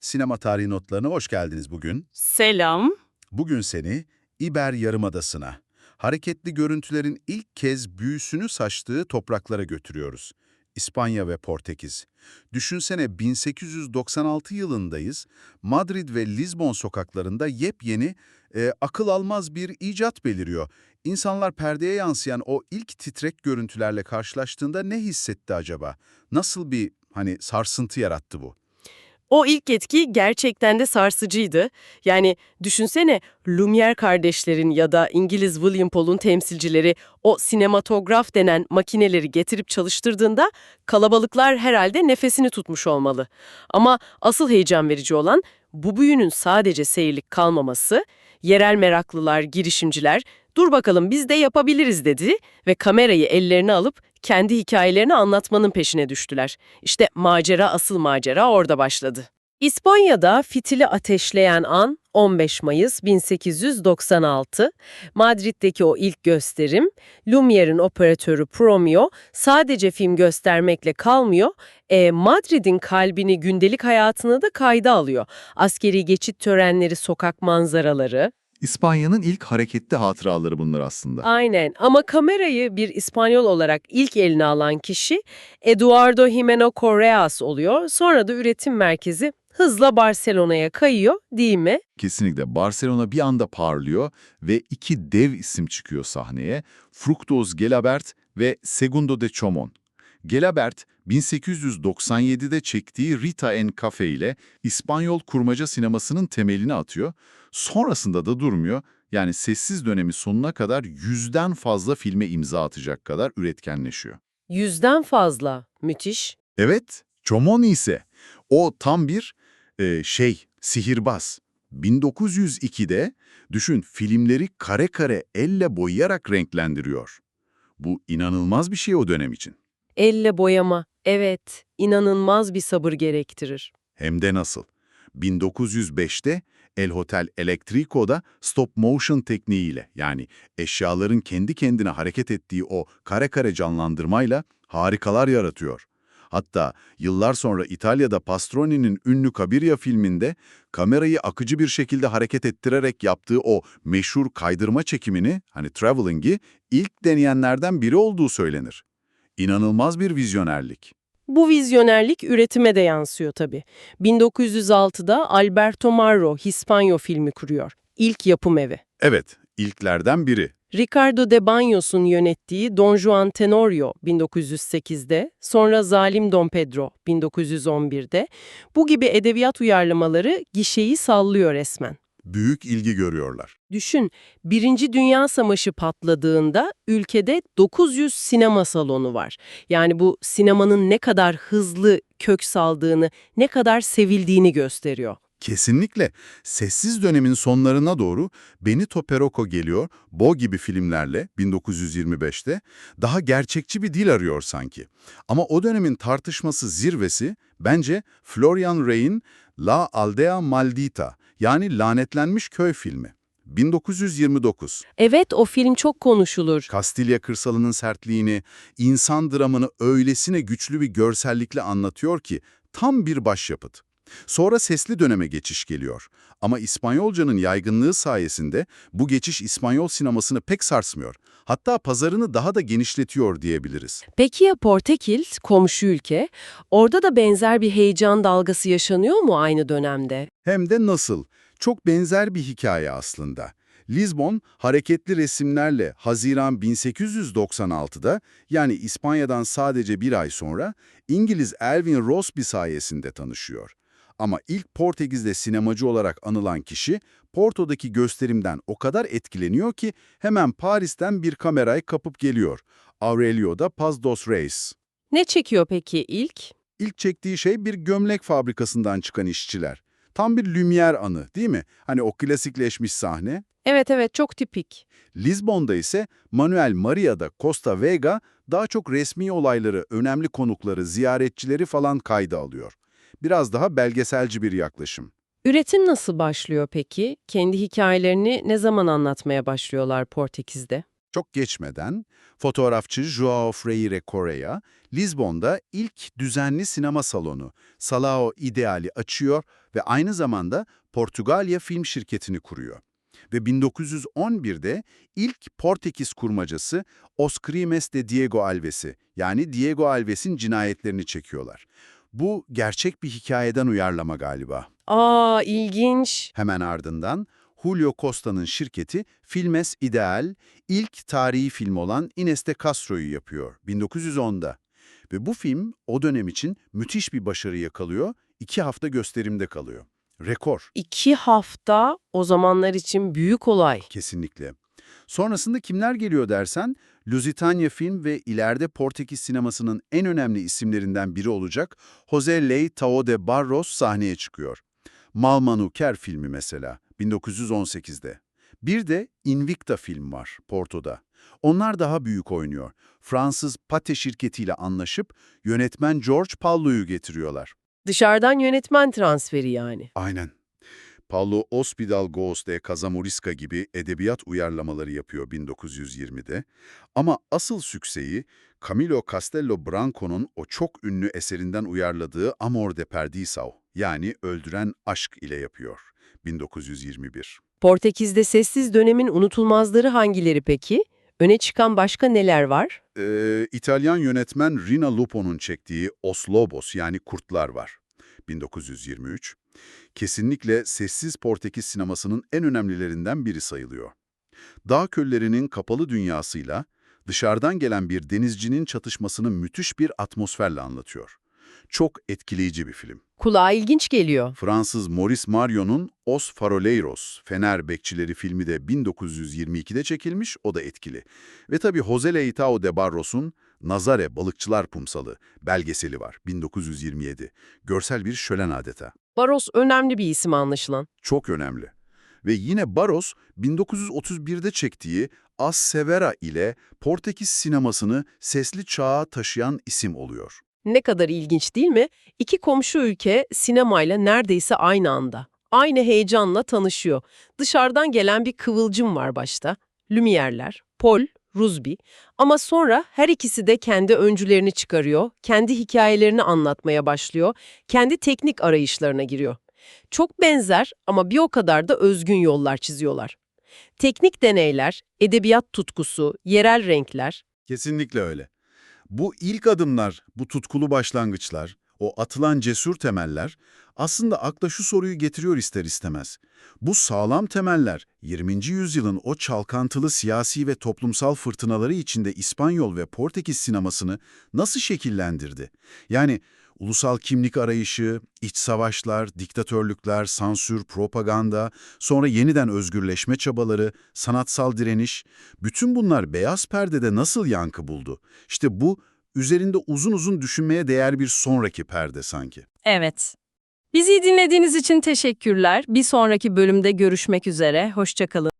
Sinema Tarihi Notlarına hoş geldiniz bugün. Selam. Bugün seni İber Yarımadası'na, hareketli görüntülerin ilk kez büyüsünü saçtığı topraklara götürüyoruz. İspanya ve Portekiz. Düşünsene 1896 yılındayız. Madrid ve Lizbon sokaklarında yepyeni, e, akıl almaz bir icat beliriyor. İnsanlar perdeye yansıyan o ilk titrek görüntülerle karşılaştığında ne hissetti acaba? Nasıl bir hani sarsıntı yarattı bu? O ilk etki gerçekten de sarsıcıydı. Yani düşünsene Lumière kardeşlerin ya da İngiliz William Paul'un temsilcileri o sinematograf denen makineleri getirip çalıştırdığında kalabalıklar herhalde nefesini tutmuş olmalı. Ama asıl heyecan verici olan bu büyünün sadece seyirlik kalmaması, yerel meraklılar, girişimciler dur bakalım biz de yapabiliriz dedi ve kamerayı ellerine alıp kendi hikayelerini anlatmanın peşine düştüler. İşte macera asıl macera orada başladı. İspanya'da fitili ateşleyen an 15 Mayıs 1896. Madrid'deki o ilk gösterim, Lumiere'in operatörü Promio sadece film göstermekle kalmıyor, e, Madrid'in kalbini gündelik hayatına da kayda alıyor. Askeri geçit törenleri, sokak manzaraları. İspanya'nın ilk hareketli hatıraları bunlar aslında. Aynen ama kamerayı bir İspanyol olarak ilk eline alan kişi Eduardo Jimeno Correas oluyor. Sonra da üretim merkezi hızla Barcelona'ya kayıyor değil mi? Kesinlikle Barcelona bir anda parlıyor ve iki dev isim çıkıyor sahneye. Fructuoso Gelabert ve Segundo de Chomon. Gelabert, 1897'de çektiği Rita en Cafe ile İspanyol kurmaca sinemasının temelini atıyor. Sonrasında da durmuyor. Yani sessiz dönemi sonuna kadar yüzden fazla filme imza atacak kadar üretkenleşiyor. Yüzden fazla. Müthiş. Evet, Chomon ise o tam bir e, şey, sihirbaz. 1902'de düşün filmleri kare kare elle boyayarak renklendiriyor. Bu inanılmaz bir şey o dönem için. Elle boyama. Evet, inanılmaz bir sabır gerektirir. Hem de nasıl? 1905'te El Hotel Electrico'da stop motion tekniğiyle yani eşyaların kendi kendine hareket ettiği o kare kare canlandırmayla harikalar yaratıyor. Hatta yıllar sonra İtalya'da Pastroni'nin ünlü Cabiria filminde kamerayı akıcı bir şekilde hareket ettirerek yaptığı o meşhur kaydırma çekimini, hani traveling'i, ilk deneyenlerden biri olduğu söylenir. İnanılmaz bir vizyonerlik. Bu vizyonerlik üretime de yansıyor tabii. 1906'da Alberto Marro Hispanyo filmi kuruyor. İlk yapım evi. Evet, ilklerden biri. Ricardo de Baños'un yönettiği Don Juan Tenorio 1908'de, sonra Zalim Don Pedro 1911'de bu gibi edebiyat uyarlamaları gişeyi sallıyor resmen. Büyük ilgi görüyorlar. Düşün, Birinci Dünya Savaşı patladığında ülkede 900 sinema salonu var. Yani bu sinemanın ne kadar hızlı kök saldığını, ne kadar sevildiğini gösteriyor. Kesinlikle. Sessiz dönemin sonlarına doğru Benito Peroco geliyor, Bo gibi filmlerle 1925'te daha gerçekçi bir dil arıyor sanki. Ama o dönemin tartışması zirvesi bence Florian Rey'in La Aldea Maldita yani Lanetlenmiş Köy filmi. 1929. Evet, o film çok konuşulur. Kastilya kırsalının sertliğini, insan dramını öylesine güçlü bir görsellikle anlatıyor ki tam bir başyapıt. Sonra sesli döneme geçiş geliyor. Ama İspanyolcanın yaygınlığı sayesinde bu geçiş İspanyol sinemasını pek sarsmıyor. Hatta pazarını daha da genişletiyor diyebiliriz. Peki ya Portekiz, komşu ülke? Orada da benzer bir heyecan dalgası yaşanıyor mu aynı dönemde? Hem de nasıl? Çok benzer bir hikaye aslında. Lizbon, hareketli resimlerle Haziran 1896'da yani İspanya'dan sadece bir ay sonra İngiliz Elvin Rossby sayesinde tanışıyor. Ama ilk Portekiz'de sinemacı olarak anılan kişi Porto'daki gösterimden o kadar etkileniyor ki hemen Paris'ten bir kamerayı kapıp geliyor. Aurelio da Paz dos Reis. Ne çekiyor peki ilk? İlk çektiği şey bir gömlek fabrikasından çıkan işçiler. Tam bir Lumière anı değil mi? Hani o klasikleşmiş sahne. Evet evet çok tipik. Lizbon'da ise Manuel Maria da Costa Vega daha çok resmi olayları, önemli konukları, ziyaretçileri falan kayda alıyor. Biraz daha belgeselci bir yaklaşım. Üretim nasıl başlıyor peki? Kendi hikayelerini ne zaman anlatmaya başlıyorlar Portekiz'de? Çok geçmeden fotoğrafçı João Freire Correa, Lizbon'da ilk düzenli sinema salonu Salao Ideal'i açıyor ve aynı zamanda Portugalya Film Şirketi'ni kuruyor. Ve 1911'de ilk Portekiz kurmacası Os Crimes de Diego Alves'i yani Diego Alves'in cinayetlerini çekiyorlar. Bu gerçek bir hikayeden uyarlama galiba. Aa ilginç. Hemen ardından Julio Costa'nın şirketi Filmes Ideal ilk tarihi film olan Ines de Castro'yu yapıyor 1910'da. Ve bu film o dönem için müthiş bir başarı yakalıyor, iki hafta gösterimde kalıyor. Rekor, İki hafta o zamanlar için büyük olay. kesinlikle. Sonrasında kimler geliyor dersen, Lusitania Film ve ileride Portekiz sinemasının en önemli isimlerinden biri olacak José Leitão de Barros sahneye çıkıyor. Malmanuker filmi mesela, 1918'de. Bir de Invicta film var, Porto'da. Onlar daha büyük oynuyor. Fransız Pate şirketiyle anlaşıp yönetmen George Paulo'yu getiriyorlar. Dışarıdan yönetmen transferi yani. Aynen. Paulo Hospital Goes de Casamoriska gibi edebiyat uyarlamaları yapıyor 1920'de. Ama asıl sükseyi Camilo Castelo Branco'nun o çok ünlü eserinden uyarladığı Amor de Perdição yani Öldüren Aşk ile yapıyor 1921. Portekiz'de sessiz dönemin unutulmazları hangileri peki? Öne çıkan başka neler var? Ee, İtalyan yönetmen Rina Lupo'nun çektiği Os Lobos yani Kurtlar var. 1923. Kesinlikle sessiz Portekiz sinemasının en önemlilerinden biri sayılıyor. Dağ köllerinin kapalı dünyasıyla dışarıdan gelen bir denizcinin çatışmasını müthiş bir atmosferle anlatıyor. Çok etkileyici bir film. Kulağa ilginç geliyor. Fransız Maurice Marion'un Os Faroleiros, Fener Bekçileri filmi de 1922'de çekilmiş, o da etkili. Ve tabii José Leitão de Barros'un Nazare Balıkçılar Pumsalı belgeseli var, 1927. Görsel bir şölen adeta. Baros önemli bir isim anlaşılan. Çok önemli. Ve yine Barros, 1931'de çektiği As Severa ile Portekiz sinemasını sesli çağa taşıyan isim oluyor. Ne kadar ilginç değil mi? İki komşu ülke sinemayla neredeyse aynı anda. Aynı heyecanla tanışıyor. Dışarıdan gelen bir kıvılcım var başta. Lumière'ler, Paul, Rusby. Ama sonra her ikisi de kendi öncülerini çıkarıyor, kendi hikayelerini anlatmaya başlıyor, kendi teknik arayışlarına giriyor. Çok benzer ama bir o kadar da özgün yollar çiziyorlar. Teknik deneyler, edebiyat tutkusu, yerel renkler, Kesinlikle öyle. Bu ilk adımlar, bu tutkulu başlangıçlar, o atılan cesur temeller aslında akla şu soruyu getiriyor ister istemez. Bu sağlam temeller 20. yüzyılın o çalkantılı siyasi ve toplumsal fırtınaları içinde İspanyol ve Portekiz sinemasını nasıl şekillendirdi? Yani ulusal kimlik arayışı, iç savaşlar, diktatörlükler, sansür, propaganda, sonra yeniden özgürleşme çabaları, sanatsal direniş, bütün bunlar beyaz perdede nasıl yankı buldu? İşte bu üzerinde uzun uzun düşünmeye değer bir sonraki perde sanki. Evet. Bizi dinlediğiniz için teşekkürler. Bir sonraki bölümde görüşmek üzere. Hoşçakalın.